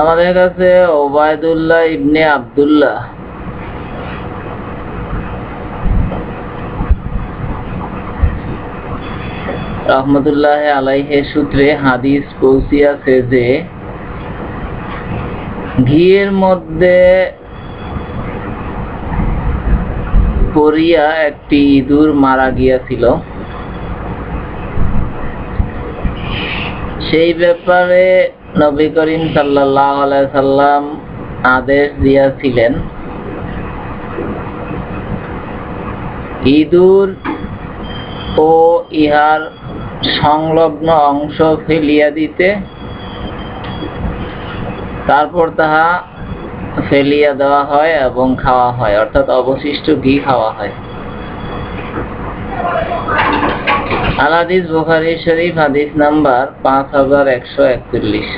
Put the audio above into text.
আমাদের কাছে ওবায়দুল্লাহ ইবনে আব্দুল্লাহ। রহমতুল্লাহ আলাইহে সূত্রে হাদিস পৌঁছিয়াছে যে ঘিয়ের মধ্যে পড়িয়া একটি ইঁদুর মারা গিয়াছিল। সেই ব্যাপারে নবী করিম সাল্লাম আদেশ দিয়াছিলেন, ইঁদুর ও ইহার সংলগ্ন অংশ ফেলিয়া দিতে। তারপর তাহা ফেলিয়া দেওয়া হয় এবং খাওয়া হয়, অর্থাৎ অবশিষ্ট ঘি খাওয়া হয়। আলাদিস বোখারি শরীফ হাদিস নাম্বার পাঁচ হাজার একশো একচল্লিশ।